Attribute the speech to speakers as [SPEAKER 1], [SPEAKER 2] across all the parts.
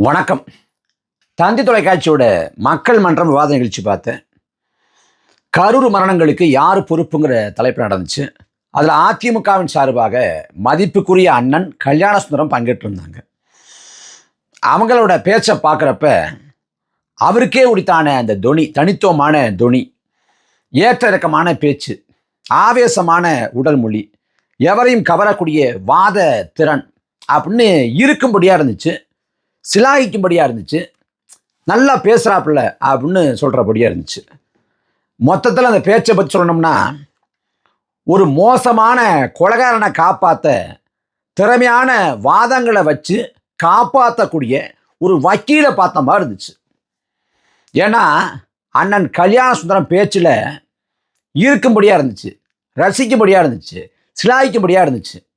[SPEAKER 1] வணக்கம். தந்தி தொலைக்காட்சியோட மக்கள் மன்றம் விவாத நிகழ்ச்சி பார்த்தேன். கரூர் மரணங்களுக்கு யார் பொறுப்புங்கிற தலைப்பு நடந்துச்சு. அதில் அதிமுகவின் சார்பாக மதிப்புக்குரிய அண்ணன் கல்யாண சுந்தரம் பங்கேற்றிருந்தாங்க. அவங்களோட பேச்சை பார்க்குறப்ப அவருக்கே உரித்தான அந்த தொனி தனித்துவமான தொனி ஏற்ற இறக்கமான பேச்சு ஆவேசமான உடல் மொழி எவரையும் கவரக்கூடிய வாத திறன் அப்படின்னு இருக்கும்படியாக இருந்துச்சு. சிலாகிக்கும்படியாக இருந்துச்சு. நல்லா பேசுகிறாப்புல அப்படின்னு சொல்கிறபடியாக இருந்துச்சு. மொத்தத்தில் அந்த பேச்சை பற்றி சொல்லணும்னா ஒரு மோசமான கொலகாரனை காப்பாற்ற திறமையான வாதங்களை வச்சு காப்பாற்றக்கூடிய ஒரு வக்கீலை பார்த்த மாதிரி இருந்துச்சு. ஏன்னா அண்ணன் கல்யாண சுந்தரம் பேச்சில் இருக்கும்படியாக இருந்துச்சு ரசிக்கும்படியாக இருந்துச்சு சிலாய்க்கும்படியாக இருந்துச்சு.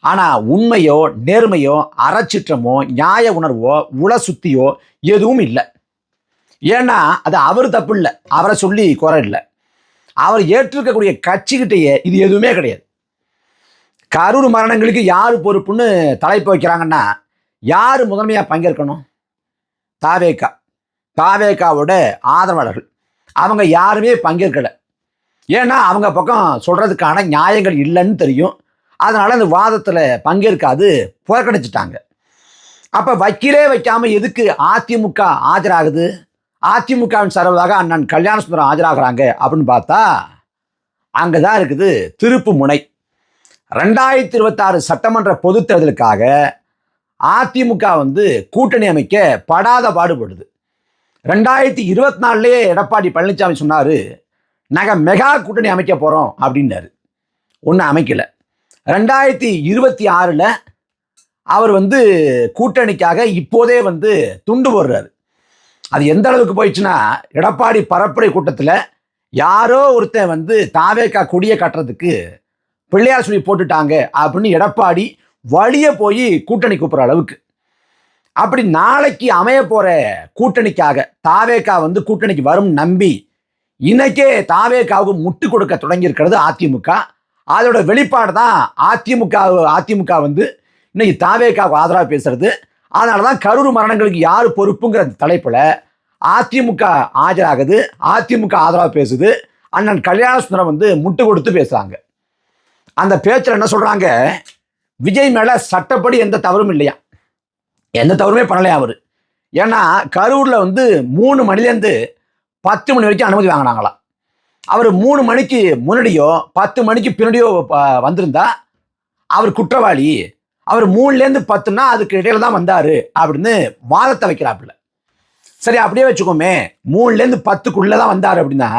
[SPEAKER 1] ஆனால் உண்மையோ நேர்மையோ அறச்சிற்றமோ நியாய உணர்வோ உள சுத்தியோ எதுவும் இல்லை. ஏன்னா அது அவர் தப்பு இல்லை அவரை சொல்லி குறை இல்லை. அவர் ஏற்றிருக்கக்கூடிய கட்சிக்கிட்டேயே இது எதுவுமே கிடையாது. கரூர் மரணங்களுக்கு யார் பொறுப்புன்னு தலைப்பு வைக்கிறாங்கன்னா யார் முதன்மையாக பங்கேற்கணும்? தாவேக்கா. தாவேக்காவோட ஆதரவாளர்கள். அவங்க யாருமே பங்கேற்கலை. ஏன்னா அவங்க பக்கம் சொல்கிறதுக்கான நியாயங்கள் இல்லைன்னு தெரியும். அதனால் அந்த வாதத்தில் பங்கேற்காது புறக்கணிச்சிட்டாங்க. அப்போ வக்கீலே வைக்காமல் எதுக்கு அதிமுக ஆஜராகுது? அதிமுகவின் சார்பாக அண்ணன் கல்யாண சுந்தரம் ஆஜராகிறாங்க அப்படின்னு பார்த்தா அங்கே தான் இருக்குது திருப்பு முனை. ரெண்டாயிரத்தி இருபத்தாறு சட்டமன்ற பொது தேர்தலுக்காக அதிமுக வந்து கூட்டணி அமைக்க படாத பாடுபடுது. ரெண்டாயிரத்தி இருபத்தி நாலுலேயே எடப்பாடி பழனிசாமி சொன்னார் நாங்கள் மெகா கூட்டணி அமைக்க போகிறோம் அப்படின்னாரு. ஒன்றும் அமைக்கலை. ரெண்டாயிரத்தி இருபத்தி ஆறில் அவர் வந்து கூட்டணிக்காக இப்போதே வந்து துண்டு போடுறாரு. அது எந்த அளவுக்கு போயிடுச்சுன்னா எடப்பாடி பரப்புரை கூட்டத்தில் யாரோ ஒருத்தன் வந்து தாவேக்கா கொடியை கட்டுறதுக்கு பிள்ளையார் சொல்லி போட்டுட்டாங்க அப்படின்னு எடப்பாடி வழிய போய் கூட்டணி கூப்பிட்ற அளவுக்கு. அப்படி நாளைக்கு அமைய போகிற கூட்டணிக்காக தாவேக்கா வந்து கூட்டணிக்கு வரும் நம்பி இன்னைக்கே தாவேக்காவுக்கு முட்டு கொடுக்க தொடங்கியிருக்கிறது அதிமுக. அதோட வெளிப்பாடு தான் அதிமுக அதிமுக வந்து இன்னைக்கு தாவேக்காவுக்கு ஆதரவாக பேசுறது. அதனால தான் கரூர் மரணங்களுக்கு யார் பொறுப்புங்கிற தலைப்பில் அதிமுக ஆஜராகுது அதிமுக ஆதரவாக பேசுது. அண்ணன் கல்யாண சுந்தரம் வந்து முட்டு கொடுத்து பேசுகிறாங்க அந்த பேச்சில் என்ன சொல்கிறாங்க விஜய் மேலே சட்டப்படி எந்த தவறும் இல்லையா? எந்த தவறுமே பண்ணலையா அவர்? ஏன்னா கரூரில் வந்து மூணு மணிலேருந்து பத்து மணி வரைக்கும் அனுமதி வாங்கினாங்களாம் அவர் மூணு மணிக்கு முன்னாடியோ பத்து மணிக்கு பின்னாடியோ வந்திருந்தா அவர் குற்றவாளி. அவர் மூணுலேருந்து பத்துனா அதுக்கு இடையில தான் வந்தார் அப்படின்னு வாதத்தை வைக்கிறாப்புல. சரி அப்படியே வச்சுக்கோமே. மூணுலேருந்து பத்துக்குள்ளே தான் வந்தார் அப்படின்னா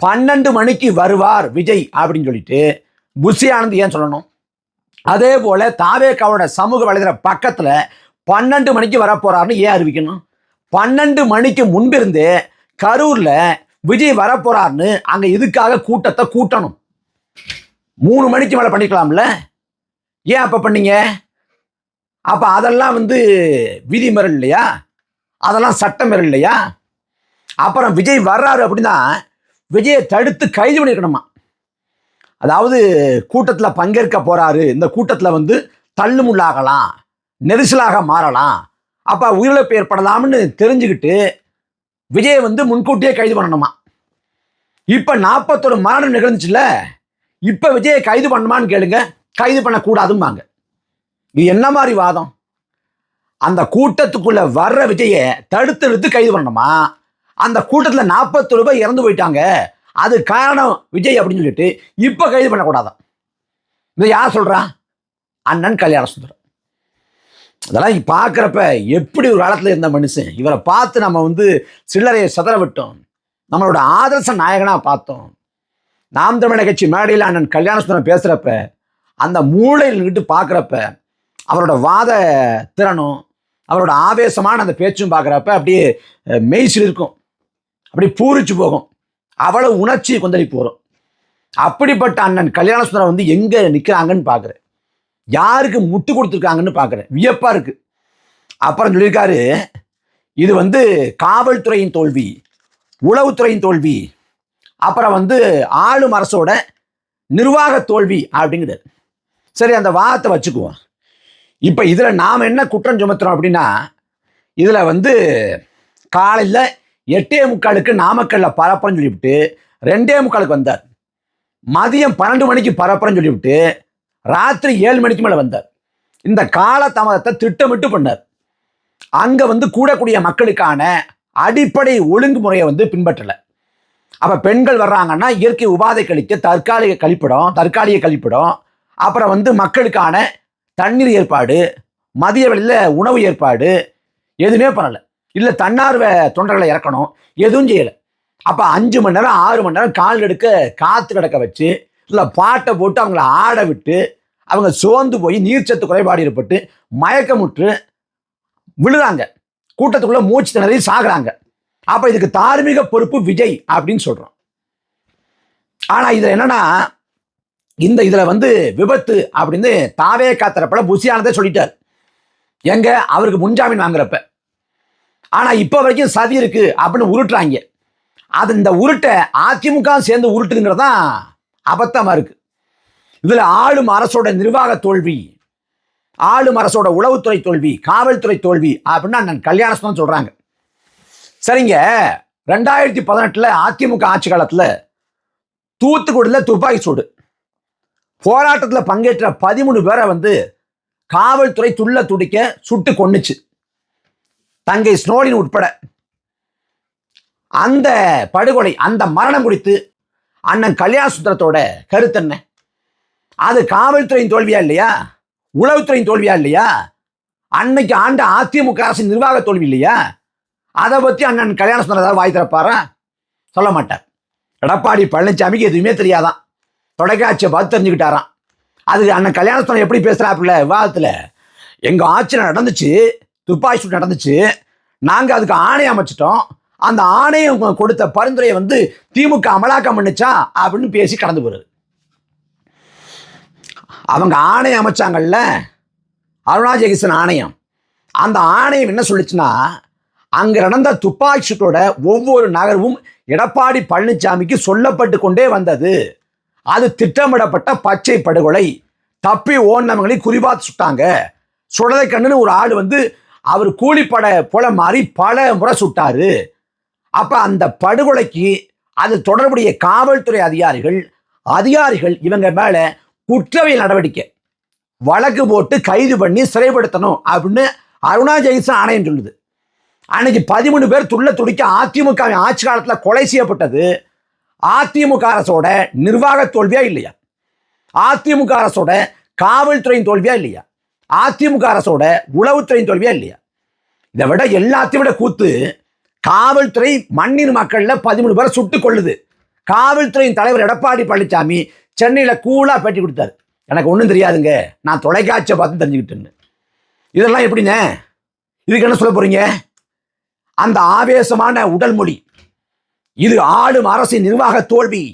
[SPEAKER 1] பன்னெண்டு மணிக்கு வருவார் விஜய் அப்படின்னு சொல்லிட்டு புஷி ஆனந்த் ஏன் சொல்லணும்? அதே போல தாவேக்காவோட சமூக வலைதள பக்கத்தில் பன்னெண்டு மணிக்கு வரப்போறாருன்னு ஏன் அறிவிக்கணும்? பன்னெண்டு மணிக்கு முன்பிருந்தே கரூரில் விஜய் வரப்போறாருன்னு அங்கே இதுக்காக கூட்டத்தை கூட்டணும்? மூணு மணிக்கு மேலே பண்ணிக்கலாம்ல? ஏன் அப்போ பண்ணீங்க? அப்போ அதெல்லாம் வந்து விதிமறல் இல்லையா? அதெல்லாம் சட்டம் இல்லையா? அப்புறம் விஜய் வர்றாரு அப்படின்னா விஜயை தடுத்து கைது பண்ணிருக்கணுமா? அதாவது கூட்டத்தில் பங்கேற்க போறாரு. இந்த கூட்டத்தில் வந்து தள்ளுமுள்ளாகலாம் நெரிசலாக மாறலாம். அப்போ உயிரிழப்பு ஏற்படலாம்னு தெரிஞ்சுக்கிட்டு விஜயை வந்து முன்கூட்டியே கைது பண்ணணுமா? இப்போ நாற்பத்தொரு மரணம் நிகழ்ந்துச்சுல இப்போ விஜயை கைது பண்ணுமான்னு கேளுங்க. கைது பண்ணக்கூடாதும்பாங்க. இது என்ன மாதிரி வாதம்? அந்த கூட்டத்துக்குள்ள வர்ற விஜயை தடுத்து எடுத்து கைது பண்ணணுமா? அந்த கூட்டத்தில் நாற்பத்தி பேர் இறந்து போயிட்டாங்க. அது காரணம் விஜய் அப்படின்னு சொல்லிட்டு இப்போ கைது பண்ணக்கூடாதான். இதை யார் சொல்கிறா அண்ணன் கல்யாண சுந்தரம். அதெல்லாம் பார்க்குறப்ப எப்படி ஒரு காலத்தில் இருந்த மனுஷன்? இவரை பார்த்து நம்ம வந்து சில்லறையை சதற விட்டோம். நம்மளோட ஆதர்ச நாயகனாக பார்த்தோம். நாம் தமிழக கட்சி மேடையில் அண்ணன் கல்யாணசுந்தரம் பேசுகிறப்ப அந்த மூளையில் நின்றுட்டு பார்க்குறப்ப அவரோட வாத திறனும் அவரோட ஆவேசமான அந்த பேச்சும் பார்க்குறப்ப அப்படியே அஹ், மெய்சில் இருக்கும். அப்படியே பூரிச்சு போகும். அவ்வளவு உணர்ச்சி கொந்தளிப்பு வரும். அப்படிப்பட்ட அண்ணன் கல்யாணசுந்தரம் வந்து எங்கே நிற்கிறாங்கன்னு பார்க்குறேன். யாருக்கு முட்டு கொடுத்துருக்காங்கன்னு பார்க்குறேன். வியப்பாக இருக்குது அப்புறம் சொல்லியிருக்காரு இது வந்து காவல்துறையின் தோல்வி உளவுத்துறையின் தோல்வி அப்புறம் வந்து ஆளும் அரசோட நிர்வாக தோல்வி அப்படிங்கிறது சரி அந்த வாதத்தை வச்சுக்குவோம். இப்போ இதில் நாம் என்ன குற்றம் சுமத்துறோம் அப்படின்னா இதில் வந்து காலையில் எட்டே முக்காலுக்கு நாமக்கல்ல பரப்புறன்னு சொல்லிவிட்டு ரெண்டே முக்காலுக்கு வந்தார். மதியம் பன்னெண்டு மணிக்கு பரப்புறன்னு சொல்லிவிட்டு ராத்திரி ஏழு மணிக்கு மேலே வந்தார். இந்த கால தாமதத்தை திட்டமிட்டு பண்ணார். அங்கே வந்து கூடக்கூடிய மக்களுக்கான அடிப்படை ஒழுங்குமுறையை வந்து பின்பற்றலை. அப்போ பெண்கள் வர்றாங்கன்னா இயற்கை உபாதை கழிக்க தற்காலிக கழிப்பிடம் தற்காலிக கழிப்பிடம் அப்புறம் வந்து மக்களுக்கான தண்ணீர் ஏற்பாடு மதிய வேளையில் உணவு ஏற்பாடு எதுவுமே பண்ணலை. இல்லை தன்னார்வ தொண்டர்களை இறக்கணும் எதுவும் செய்யலை. அப்போ அஞ்சு மணி நேரம் ஆறு மணி நேரம் கால் எடுக்க காற்று கிடக்க வச்சு இல்லை பாட்டை போட்டு அவங்கள ஆட விட்டு அவங்க சோர்ந்து போய் நீர்ச்சத்து குறைபாடு ஏற்பட்டு மயக்கமுற்று விழுறாங்க. கூட்டத்துக்குள்ள மூச்சு திணறி சாகுறாங்க. அப்ப இதுக்கு தார்மீக பொறுப்பு விஜய் அப்படின்னு சொல்றோம். ஆனா இதுல என்னன்னா இந்த இதுல வந்து விபத்து அப்படின்னு தாவே காத்திரப்பட புசியானதே சொல்லிட்டார். எங்க? அவருக்கு முன்ஜாமீன் வாங்குறப்ப. ஆனா இப்ப வரைக்கும் சதி இருக்கு அப்படின்னு உருட்டுறாங்க. அது இந்த உருட்டை அதிமுக சேர்ந்து உருட்டுங்கிறது தான் அபத்தமாக இருக்குது இதில் ஆளும் அரசோட நிர்வாக தோல்வி ஆளும் அரசோட உளவுத்துறை தோல்வி காவல்துறை தோல்வி அப்படின்னா நான் கல்யாணம் சொல்கிறாங்க சரிங்க ரெண்டாயிரத்தி பதினெட்டில் அதிமுக ஆட்சி காலத்தில் தூத்துக்குடியில் துப்பாக்கி சூடு. போராட்டத்தில் பங்கேற்ற பதிமூணு பேரை வந்து காவல்துறை துள்ள துடிக்க சுட்டு கொன்னுச்சு. தங்கை ஸ்னோலின் உட்பட. அந்த படுகொலை அந்த மரணம் குறித்து அண்ணன் கல்யாண சுந்தரத்தோட கருத்து என்ன அது காவல்துறையின் தோல்வியா இல்லையா? உளவுத்துறையின் தோல்வியா இல்லையா? அன்னைக்கு ஆண்ட அதிமுக அரசின் நிர்வாக தோல்வி இல்லையா? அதை பற்றி அண்ணன் கல்யாண சுந்தரம் ஏதாவது வாய் திறப்பாரா? சொல்ல மாட்டார். எடப்பாடி பழனிசாமிக்கு எதுவுமே தெரியாதான். தொலைக்காட்சியை பார்த்து தெரிஞ்சுக்கிட்டாராம். அது அண்ணன் கல்யாண சுந்தரம் எப்படி பேசுகிறாப்புல விவாதத்தில்? எங்கள் ஆட்சி நடந்துச்சு துப்பாக்கி சூடு நடந்துச்சு. நாங்கள் அதுக்கு ஆணை அமைச்சிட்டோம். அந்த ஆணையம் கொடுத்த பரிந்துரையை வந்து திமுக அமலாக்கம் பண்ணுச்சா அப்படின்னு பேசி கடந்து போகிறது அவங்க ஆணையம் அமைச்சாங்கல்ல? அருணா ஜெகசன் ஆணையம். அந்த ஆணையம் என்ன சொல்லுச்சுன்னா அங்கே நடந்த துப்பாக்கி சூட்டோட ஒவ்வொரு நகர்வும் எடப்பாடி பழனிசாமிக்கு சொல்லப்பட்டு கொண்டே வந்தது. அது திட்டமிடப்பட்ட பச்சை படுகொலை. தப்பி ஓடினவங்களை குறிபாத்து சுட்டாங்க. சுடலை கண்ணுன்னு ஒரு ஆள் வந்து அவர் கூலிப்பட போல மாறி பல முறை சுட்டாரு. அப்போ அந்த படுகொலைக்கு அது தொடர்புடைய காவல்துறை அதிகாரிகள் அதிகாரிகள் இவங்க மேலே குற்றவியல் நடவடிக்கை. வழக்கு போட்டு கைது பண்ணி சிறைப்படுத்தணும் அப்படின்னு அருணா ஜெயிசன் ஆணையம் சொல்லுது. அன்னைக்கு பதிமூணு பேர் துள்ள துடிக்க அதிமுக ஆட்சி காலத்தில் கொலை செய்யப்பட்டது. அதிமுக அரசோட நிர்வாக தோல்வியா இல்லையா? அதிமுக அரசோட காவல்துறையின் தோல்வியா இல்லையா? அதிமுக அரசோட உளவுத்துறையின் தோல்வியா இல்லையா? இதை விட எல்லாத்தையும் விட கூத்து காவல்துறை மண்ணின் மக்கள்ல பதிமூணு பேரை சுட்டு கொள்ளுது காவல்துறையின் தலைவர் எடப்பாடி பழனிசாமி சென்னையில கூலா பேட்டி கொடுத்தாரு. எனக்கு ஒன்றும் தெரியாதுங்க. நான் தொலைக்காட்சியை பார்த்து தெரிஞ்சுக்கிட்டேன்னு. இதெல்லாம் எப்படிங்க? இதுக்கு என்ன சொல்ல போறீங்க? அந்த ஆவேசமான உடல் மொழி இது ஆளும் அரசின் நிர்வாக தோல்வி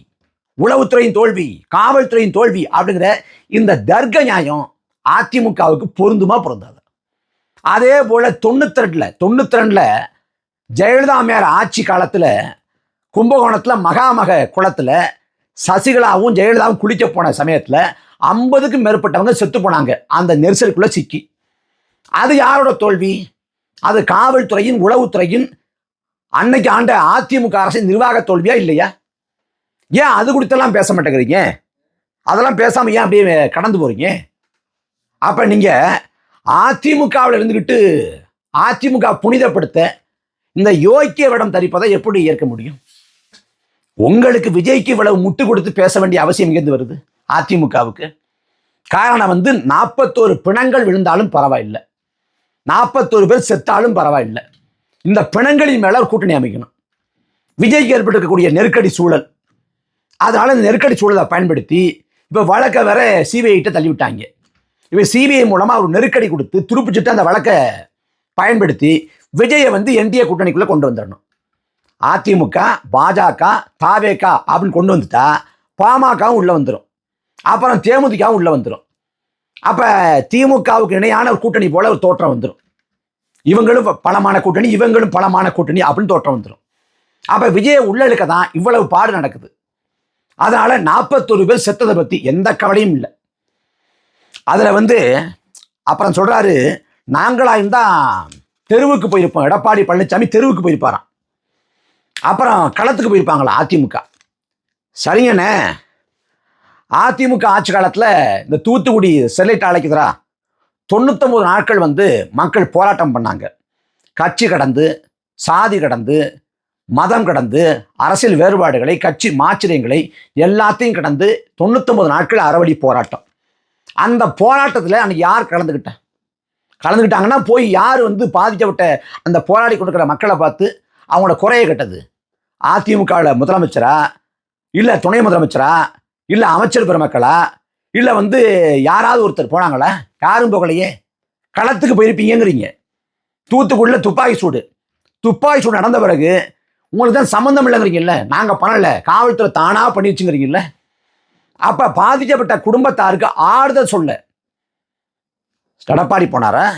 [SPEAKER 1] உளவுத்துறையின் தோல்வி காவல்துறையின் தோல்வி அப்படிங்கிற இந்த தர்க்க நியாயம் அதிமுகவுக்கு பொருந்துமா பொருந்தாது. அதே போல தொண்ணூத்தி ரெண்டுல தொண்ணூத்தி ரெண்டுல ஜெயலலிதா அம்மையார் ஆட்சி காலத்தில் கும்பகோணத்தில் மகாமக குளத்தில் சசிகலாவும் ஜெயலலிதாவும் குளிக்க போன சமயத்தில் ஐம்பதுக்கும் மேற்பட்டவங்க செத்து போனாங்க. அந்த நெரிசலுக்குள்ள சிக்கி. அது யாரோட தோல்வி? அது காவல்துறையின் உளவுத்துறையின் அன்னைக்கு ஆண்ட அதிமுக அரசின் நிர்வாக தோல்வியா இல்லையா? ஏன் அது குறித்தெல்லாம் பேச மாட்டேங்கிறீங்க? அதெல்லாம் பேசாம ஏன் அப்படியே கடந்து போறீங்க? அப்ப நீங்க அதிமுகவில் இருந்துக்கிட்டு அதிமுக புனிதப்படுத்த இந்த யோக்கிய விடம் தரிப்பதை எப்படி ஏற்க முடியும்? உங்களுக்கு விஜய்க்கு இவ்வளவு முட்டு கொடுத்து பேச வேண்டிய அவசியம் எங்கேருந்து வருது? அதிமுகவுக்கு. காரணம் வந்து நாற்பத்தோரு பிணங்கள் விழுந்தாலும் பரவாயில்லை. நாற்பத்தோரு பேர் செத்தாலும் பரவாயில்லை. இந்த பிணங்களின் மேல கூட்டணி அமைக்கணும். விஜய்க்கு ஏற்பட்டிருக்கக்கூடிய நெருக்கடி சூழல். அதனால இந்த நெருக்கடி சூழலை பயன்படுத்தி இப்போ வழக்கை வேற சிபிஐட்ட தள்ளிவிட்டாங்க. இப்போ சிபிஐ மூலமாக ஒரு நெருக்கடி கொடுத்து துருப்பிச்சுட்டு அந்த வழக்கை பயன்படுத்தி விஜயை வந்து என்டிஏ கூட்டணிக்குள்ளே கொண்டு வந்துடணும் அதிமுக பாஜக தாவேகா அப்படின்னு கொண்டு வந்துட்டா பாமகவும் உள்ளே வந்துடும் அப்புறம் தேமுதிகவும் உள்ளே வந்துடும் அப்போ திமுகவுக்கு இணையான ஒரு கூட்டணி போல் ஒரு தோற்றம் வந்துடும் இவங்களும் பலமான கூட்டணி இவங்களும் பலமான கூட்டணி அப்படின்னு தோற்றம் வந்துடும் அப்போ விஜயை உள்ள இழுக்க தான் இவ்வளவு பாடு நடக்குது. அதனால் நாற்பத்தொரு பேர் செத்ததை பற்றி எந்த கவலையும் இல்லை. அதில் வந்து அப்புறம் சொல்கிறாரு நாங்களா இருந்தா தெருவுக்கு போயிருப்போம். எடப்பாடி பழனிசாமி தெருவுக்கு போயிருப்பாராம். அப்புறம் களத்துக்கு போயிருப்பாங்களா அதிமுக. சரிங்கண்ணே அதிமுக ஆட்சி காலத்தில் இந்த தூத்துக்குடி ஸ்டெர்லைட் அழைக்குதுரா தொண்ணூத்தொம்பது நாட்கள் வந்து மக்கள் போராட்டம் பண்ணாங்க. கட்சி கடந்து சாதி கடந்து மதம் கடந்து அரசியல் வேறுபாடுகளை கட்சி மாச்சரியங்களை எல்லாத்தையும் கடந்து தொண்ணூத்தொம்பது நாட்கள் அறவழி போராட்டம். அந்த போராட்டத்தில் அன்னைக்கு யார் கலந்துக்கிட்டேன் கலந்துக்கிட்டாங்கன்னா போய் யார் வந்து பாதிக்கப்பட்ட அந்த போராடி கொடுக்குற மக்களை பார்த்து அவங்களோட குறைய கட்டது? அதிமுகவில் முதலமைச்சரா? இல்லை துணை முதலமைச்சரா? இல்லை அமைச்சர் பெருமக்களா? இல்லை வந்து யாராவது ஒருத்தர் போனாங்களா? யாரும் போகலையே. களத்துக்கு போயிருப்பீங்கங்கிறீங்க. தூத்துக்குடியில் துப்பாக்கி சூடு. துப்பாக்கி சூடு நடந்த பிறகு உங்களுக்கு தான் சம்மந்தம் இல்லைங்கிறீங்கல்ல? நாங்கள் பண்ணலை காவல்துறை தானாக பண்ணி வச்சுங்கிறீங்கல்ல? அப்போ பாதிக்கப்பட்ட குடும்பத்தாருக்கு ஆறுதல் சொல்ல. எடப்பாடி போனாரா?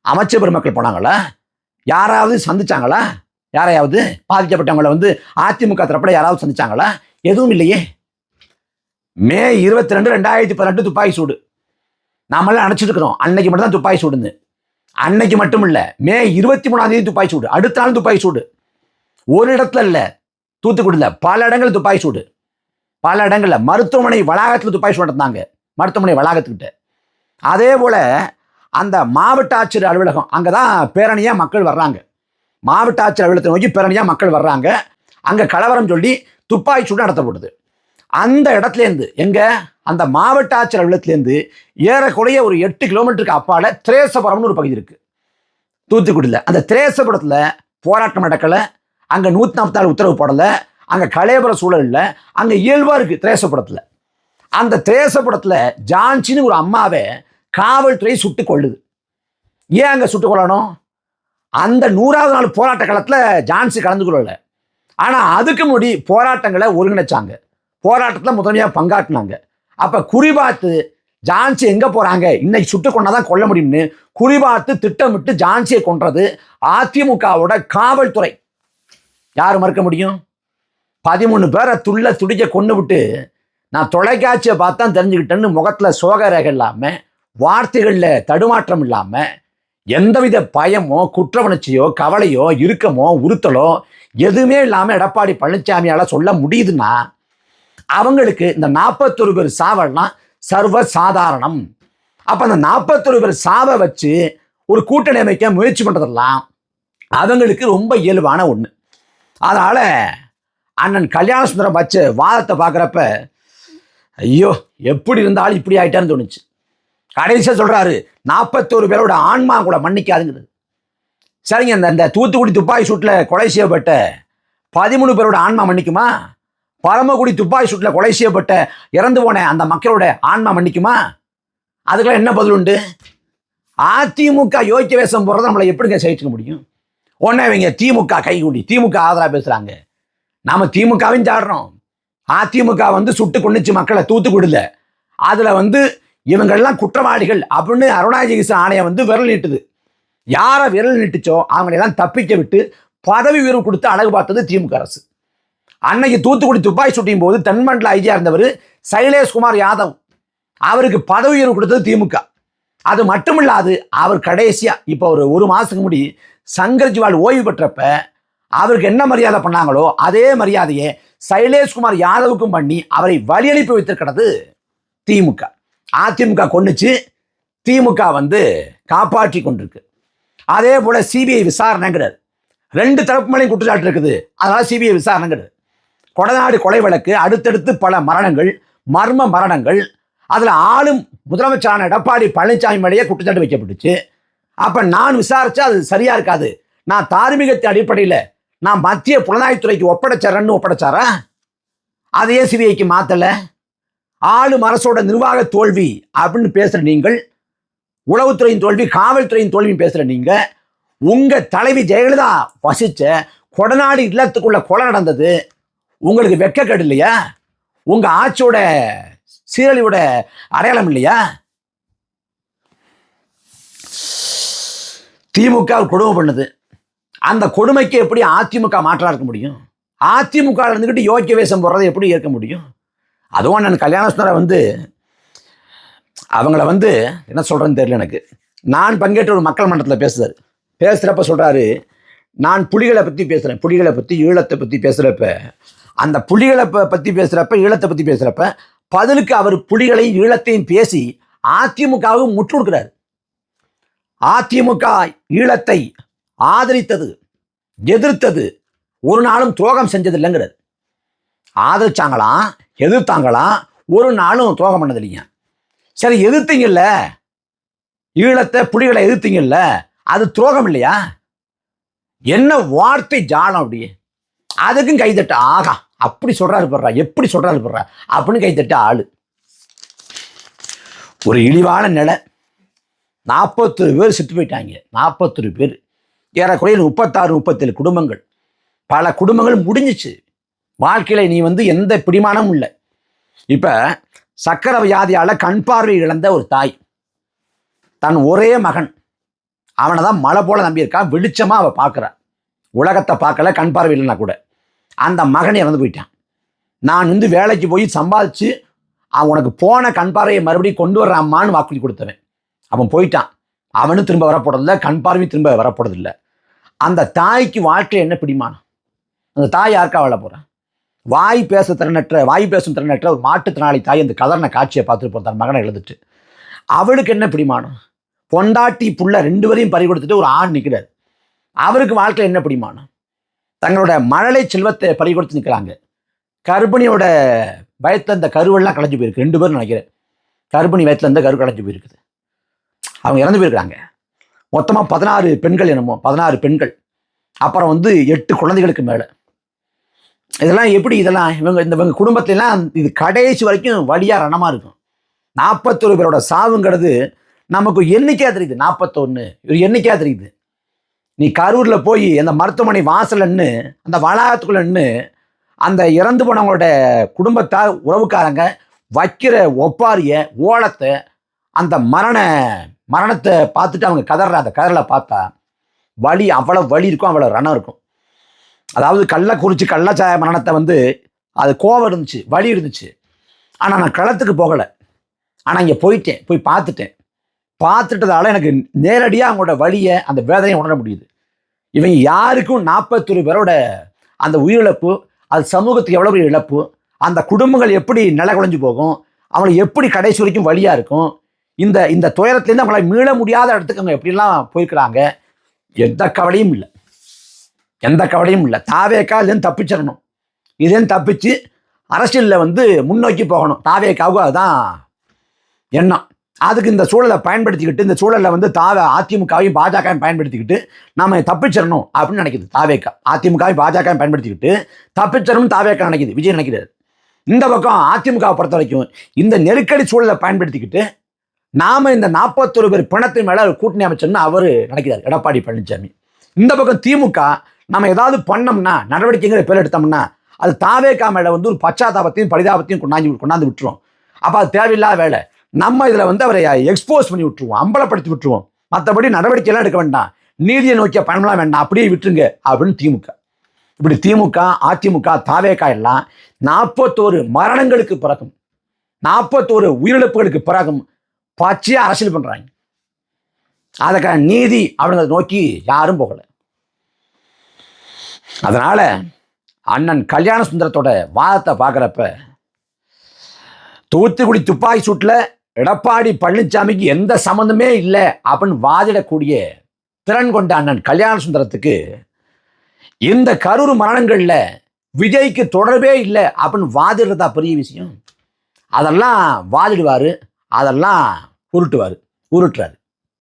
[SPEAKER 1] அமைச்சர் பெருமக்கள் போனாங்களா? யாராவது சந்திச்சாங்களா? யாரையாவது பாதிக்கப்பட்டவங்களை வந்து அதிமுக தரப்பட யாராவது சந்திச்சாங்களா? எதுவும் இல்லையே. மே இருபத்தி ரெண்டு ரெண்டாயிரத்தி பதினெட்டு துப்பாக்கி சூடு. நாமெல்லாம் நினச்சிட்டு இருக்கிறோம் அன்னைக்கு மட்டும் தான் துப்பாக்கி சூடுன்னு. அன்னைக்கு மட்டும் இல்லை. மே இருபத்தி மூணாம் தேதி துப்பாக்கி சூடு. அடுத்த நாள் துப்பாக்கி சூடு. ஒரு இடத்துல இல்லை. தூத்துக்குடியில் பல இடங்கள் துப்பாக்கி சூடு. பல இடங்களில் மருத்துவமனை வளாகத்தில் துப்பாக்கி சூடு நடந்தாங்க மருத்துவமனை வளாகத்துக்கிட்ட. அதே போல் அந்த மாவட்ட ஆட்சியர் அலுவலகம் அங்கே தான் பேரணியாக மக்கள் வர்றாங்க. மாவட்ட ஆட்சியர் அலுவலகத்தை நோக்கி பேரணியாக மக்கள் வர்றாங்க. அங்கே கலவரம் சொல்லி துப்பாக்கி சூடு நடத்தப்படுது அந்த இடத்துலேருந்து எங்கே? அந்த மாவட்ட ஆட்சியர் அலுவலகத்துலேருந்து ஏறக்குறைய ஒரு எட்டு கிலோமீட்டருக்கு அப்பால் திரேசபுரம்னு ஒரு பகுதி இருக்குது தூத்துக்குடியில். அந்த திரேசபுரத்தில் போராட்டம் நடக்கலை. அங்கே நூற்றி நாற்பத்தாறு உத்தரவு போடலை. அங்கே கலையபுர சூழல் இல்லை. அங்கே இயல்பாக இருக்குது திரேசபுரத்தில். அந்த திரேசபுரத்தில் ஜான்சின்னு ஒரு அம்மாவை காவல்துறை சுட்டு கொள்ளுது. ஏன் அங்கே சுட்டு கொள்ளணும்? அந்த நூறாவது நாள் போராட்ட காலத்தில் ஜான்சி கலந்து கொள்ளலை ஆனால் அதுக்கு முன்னாடி போராட்டங்களை ஒருங்கிணைச்சாங்க. போராட்டத்தில் முதன்மையாக பங்காற்றினாங்க. அப்போ குறிபார்த்து ஜான்சி எங்கே போகிறாங்க இன்னைக்கு சுட்டு கொண்டாதான் கொல்ல முடியும்னு குறிபார்த்து திட்டமிட்டு ஜான்சியை கொன்றது அதிமுகவோட காவல்துறை. யார் மறுக்க முடியும்? பதிமூணு பேரை துள்ள துடிக்க கொண்டு விட்டு நான் தொலைக்காட்சியை பார்த்தா தெரிஞ்சுக்கிட்டேன்னு முகத்தில் சோக ரேகை இல்லாமல் வார்த்தைகளில் தடுமாற்றம் இல்லாமல் எந்தவித பயமோ குற்றவுணர்ச்சியோ கவலையோ இறுக்கமோ உறுத்தலோ எதுவுமே இல்லாமல் எடப்பாடி பழனிசாமியால் சொல்ல முடியுதுன்னா அவங்களுக்கு இந்த நாற்பத்தொரு பேர் சாவெல்லாம் சர்வ சாதாரணம் அப்போ அந்த நாற்பத்தொரு பேர் சாவை வச்சு ஒரு கூட்டணி அமைக்க முயற்சி பண்ணுறதெல்லாம் அவங்களுக்கு ரொம்ப இயல்பான ஒன்று அதனால் அண்ணன் கல்யாண சுந்தரம் வச்ச வாதத்தை பார்க்குறப்ப ஐயோ எப்படி இருந்தாலும் இப்படி ஆகிட்டான்னு தோணுச்சு. கடைசியாக சொல்கிறாரு நாற்பத்தோரு பேரோட ஆன்மா கூட மன்னிக்காதுங்கிறது. சரிங்க இந்த இந்த தூத்துக்குடி துப்பாக்கி சூட்டில் கொலை செய்யப்பட்ட பதிமூணு பேரோட ஆன்மா மன்னிக்குமா? பரமக்குடி துப்பாக்கி சூட்டில் கொலை செய்யப்பட்ட இறந்து போன அந்த மக்களோட ஆன்மா மன்னிக்குமா? அதுக்கெல்லாம் என்ன பதில் உண்டு? அதிமுக யோக்கிய வேஷம் போடுறத நம்மளை எப்படிங்க சகிச்சுக்க முடியும்? உடனே இவங்க திமுக கைகூடி திமுக ஆதரவாக பேசுகிறாங்க நாம் திமுகவையும் சாடுறோம் அதிமுக வந்து சுட்டு கொண்டுச்சு மக்களை தூத்துக்குடியில். அதில் வந்து இவங்கெல்லாம் குற்றவாளிகள் அப்படின்னு அருணாச்சலகிருஷ்ண ஆணையம் வந்து விரல் நீட்டுது. யாரை விரல் நீட்டுச்சோ அவங்களெல்லாம் தப்பிக்க விட்டு பதவி உயர்வு கொடுத்து அழகு பார்த்தது திமுக அரசு. அன்னைக்கு தூத்துக்குடி துப்பாய் சுட்டியும் போது தென்மண்டல ஐஜியா இருந்தவர் சைலேஷ்குமார் யாதவ். அவருக்கு பதவி உயர்வு கொடுத்தது திமுக. அது மட்டுமில்லாது அவர் கடைசியாக இப்போ ஒரு ஒரு மாதத்துக்கு முடி சங்கர் ஜிவால் ஓய்வு பெற்றப்ப அவருக்கு என்ன மரியாதை பண்ணாங்களோ அதே மரியாதையை சைலேஷ்குமார் யாதவுக்கும் பண்ணி அவரை வழியனுப்பி வைத்திருக்கிறது திமுக. அதிமுக கொண்டுச்சு திமுக வந்து காப்பாற்றி கொண்டிருக்கு. அதே போல் சிபிஐ விசாரணைங்கிறார். ரெண்டு தரப்பு மேலேயும் குற்றச்சாட்டு இருக்குது. அதனால் சிபிஐ விசாரணைங்கிறது கொடநாடு கொலை வழக்கு அடுத்தடுத்து பல மரணங்கள் மர்ம மரணங்கள் அதில் ஆளும் முதலமைச்சரான எடப்பாடி பழனிசாமி மேலேயே குற்றச்சாட்டு வைக்கப்பட்டுச்சு. அப்போ நான் விசாரித்தா அது சரியாக இருக்காது. நான் தார்மீகத்தின் அடிப்படையில் நான் மத்திய புலனாய்வுத்துறைக்கு ஒப்படைச்சாரன்னு ஒப்படைச்சாரா? அதையே சிபிஐக்கு மாற்றலை ஆளும் அரசோட நிர்வாக தோல்வி அப்படின்னு பேசுகிற நீங்கள் உளவுத்துறையின் தோல்வி காவல்துறையின் தோல்வின்னு பேசுகிற நீங்கள் உங்கள் தலைவி ஜெயலலிதா வசித்த கொடநாடு இல்லத்துக்குள்ள கொலை நடந்தது உங்களுக்கு வெக்கக்கேடு இல்லையா? உங்கள் ஆட்சியோட சீரழிவோட அடையாளம் இல்லையா? திமுக கொடுமை பண்ணுது. அந்த கொடுமைக்கு எப்படி அதிமுக மாற்றாக இருக்க முடியும்? அதிமுக இருந்துக்கிட்டு யோக்கிய வேஷம் போடுறதை எப்படி ஏற்க முடியும்? அதுவும் நான் கல்யாண வந்து அவங்கள வந்து என்ன சொல்கிறேன்னு தெரியல எனக்கு. நான் பங்கேற்ற ஒரு மக்கள் மன்றத்தில் பேசுகிறார் பேசுகிறப்ப சொல்கிறாரு நான் புலிகளை பற்றி பேசுகிறேன் புலிகளை பற்றி ஈழத்தை பற்றி பேசுகிறப்ப அந்த புலிகளை ப- பற்றி பேசுகிறப்ப ஈழத்தை பற்றி பேசுகிறப்ப பதிலுக்கு அவர் புலிகளையும் ஈழத்தையும் பேசி அதிமுகவும் முற்று கொடுக்குறாரு. அதிமுக ஈழத்தை ஆதரித்தது எதிர்த்தது ஒரு நாளும் துரோகம் செஞ்சது இல்லைங்கிறார் ஆதரிச்சாங்களாம் எதிர்த்தாங்களாம் ஒரு நாளும் துரோகம் பண்ணதில்லைங்க சரி எதிர்த்தீங்கல்ல? ஈழத்தை புலிகளை எதிர்த்தீங்கல்ல? அது துரோகம் இல்லையா? என்ன வார்த்தை ஜாலம் அப்படியே அதுக்கும் கைதட்ட ஆகா அப்படி சொல்றாரு போடுறா எப்படி சொல்றாரு போடுறா அப்படின்னு கைதட்ட ஆளு. ஒரு இழிவான நிலை. நாற்பத்தொரு பேர் செத்து போயிட்டாங்க. நாற்பத்தொரு பேர். ஏறக்குறைய முப்பத்தாறு முப்பத்தேழு குடும்பங்கள். பல குடும்பங்கள் முடிஞ்சிச்சு. வாழ்க்கையில் நீ வந்து எந்த பிடிமானமும் இல்லை. இப்போ சக்கர வியாதியால் கண் பார்வை இழந்த ஒரு தாய். தன் ஒரே மகன். அவனை தான் மலை போல நம்பியிருக்கான் வெளிச்சமாக அவள் பார்க்குறான் உலகத்தை பார்க்கல கண் பார்வை இல்லைன்னா கூட. அந்த மகன் இறந்து போயிட்டான். நான் வந்து வேலைக்கு போய் சம்பாதிச்சு அவன் உனக்கு போன கண் பார்வையை மறுபடியும் கொண்டு வர்றாம்மான்னு வாக்குறுதி கொடுத்தவன். அவன் போயிட்டான். அவனும் திரும்ப வரப்போறதில்ல கண் பார்வையும் திரும்ப வரப்போறதில்ல. அந்த தாய்க்கு வாழ்க்கையில் என்ன பிடிமானம்? அந்த தாய் யாருக்கா வாழ போகிறான் வாய் பேச திறனற்ற வாய் பேசும் திறனற்ற ஒரு மாட்டுத்திறனாளி தாய் அந்த கதறின காட்சியை பார்த்துட்டு தன் மகனை எழுதிட்டு அவளுக்கு என்ன பிடிமானம்? பொண்டாட்டி புள்ள ரெண்டு பேரையும் பறி கொடுத்துட்டு ஒரு ஆண் நிற்கிறார் அவருக்கு வாழ்க்கையில் என்ன பிடிமானம்? தங்களோட மழலை செல்வத்தை பறி கொடுத்து நிற்கிறாங்க கர்ப்பிணியோட வயத்தில் இந்த கருவெல்லாம் கலைஞ்சு போயிருக்கு. ரெண்டு பேரும் நினைக்கிறேன். கர்ப்பிணி வயத்தில் இருந்த கரு கலைஞ்சு போயிருக்குது. அவங்க இறந்து போயிருக்காங்க மொத்தமாக பதினாறு பெண்கள் என்னமோ பதினாறு பெண்கள். அப்புறம் வந்து எட்டு குழந்தைகளுக்கு மேலே. இதெல்லாம் எப்படி இதெல்லாம் இவங்க இந்த இவங்க குடும்பத்திலாம் இது கடைசி வரைக்கும் வழியாக ரணமாக இருக்கும். நாற்பத்தொரு பேரோட சாவுங்கிறது நமக்கு எண்ணிக்கையாக தெரியுது. நாற்பத்தொன்று ஒரு எண்ணிக்கையாக தெரியுது. நீ கரூரில் போய் அந்த மருத்துவமனை வாசலன்னு அந்த வளாகத்துக்குள்ளன்னு அந்த இறந்து போனவங்களோட குடும்பத்தார் உறவுக்காரங்க வைக்கிற ஒப்பாரிய ஓலத்தை அந்த மரண மரணத்தை பார்த்துட்டு அவங்க கதற அந்த கதறலை பார்த்தா வலி அவ்வளோ வலி இருக்கும் அவ்வளோ ரணம் இருக்கும். அதாவது கள்ளக்குறிச்சி கள்ளச்சாய மரணத்தை வந்து அது கோவம் இருந்துச்சு வழி இருந்துச்சு. ஆனால் நான் களத்துக்கு போகலை. ஆனால் இங்கே போயிட்டேன் போய் பார்த்துட்டேன். பார்த்துட்டதால எனக்கு நேரடியாக அவங்களோட வழியை அந்த வேதனையை உணர முடியுது. இவங்க யாருக்கும் நாற்பத்தொரு பேரோட அந்த உயிரிழப்பு அது சமூகத்துக்கு எவ்வளோ பெரிய இழப்பு அந்த குடும்பங்கள் எப்படி நில குலைஞ்சு போகும் அவங்களுக்கு எப்படி கடைசி வரைக்கும் வழியாக இருக்கும் இந்த இந்த துயரத்துலேருந்து அவங்கள மீள முடியாத இடத்துக்கு அவங்க எப்படிலாம் போயிருக்கிறாங்க எந்த கவலையும் இல்லை. எந்த கவலையும் இல்லை. தாவேக்கா இதுலேருந்து தப்பிச்சிடணும். இதுலேருந்து தப்பிச்சு அரசியலில் வந்து முன்னோக்கி போகணும். தாவேக்காவுக்கு அதுதான் எண்ணம். அதுக்கு இந்த சூழலை பயன்படுத்திக்கிட்டு இந்த சூழலில் வந்து தாவ அதிமுகவையும் பாஜகவையும் பயன்படுத்திக்கிட்டு நாம் தப்பிச்சிடணும் அப்படின்னு நினைக்குது தாவேக்கா அதிமுகவையும் பாஜகவையும் பயன்படுத்திக்கிட்டு தப்பிச்சிடணும் தாவேக்கா நினைக்குது விஜய் நினைக்கிறாரு. இந்த பக்கம் அதிமுகவை பொறுத்த வரைக்கும் இந்த நெருக்கடி சூழலை பயன்படுத்திக்கிட்டு நாம் இந்த நாற்பத்தொரு பேர் பிணத்தின் மேலே கூட்டணி அமைச்சர்னு அவர் நினைக்கிறார். எடப்பாடி பழனிசாமி இந்த பக்கம் திமுக நம்ம ஏதாவது பண்ணோம்னா நடவடிக்கைங்கிற பேர் எடுத்தோம்னா அது தாவே மேல வந்து ஒரு பச்சாதாபத்தையும் பரிதாபத்தையும் கொண்டாந்து கொண்டாந்து விட்டுரும். அப்போ அது தேவையில்லாத வேலை. நம்ம இதில் வந்து அவரை எக்ஸ்போஸ் பண்ணி விட்டுருவோம் அம்பலப்படுத்தி விட்டுருவோம். மற்றபடி நடவடிக்கையெல்லாம் எடுக்க வேண்டாம். நீதியை நோக்கிய பணம்லாம் வேண்டாம். அப்படியே விட்டுருங்க அப்படின்னு திமுக. இப்படி திமுக அதிமுக தாவேக்கா எல்லாம் நாற்பத்தோரு மரணங்களுக்கு பிறகும் நாற்பத்தோரு உயிரிழப்புகளுக்கு பிறகும் பச்சையாக அரசியல் பண்ணுறாங்க அதுக்கான நீதி அப்படிங்கிறத நோக்கி யாரும் போகலை. அதனால் அண்ணன் கல்யாண சுந்தரத்தோட வாதத்தை பார்க்குறப்ப தூத்துக்குடி துப்பாக்கி சூட்டில் எடப்பாடி பழனிசாமிக்கு எந்த சம்மந்தமே இல்லை அப்படின்னு வாதிடக்கூடிய திறன் கொண்ட அண்ணன் கல்யாண சுந்தரத்துக்கு இந்த கரூர் மரணங்களில் விஜய்க்கு தொடர்பே இல்லை அப்படின்னு வாதிடுறதா பெரிய விஷயம். அதெல்லாம் வாதிடுவார் அதெல்லாம் உருட்டுவார் உருட்டுறாரு.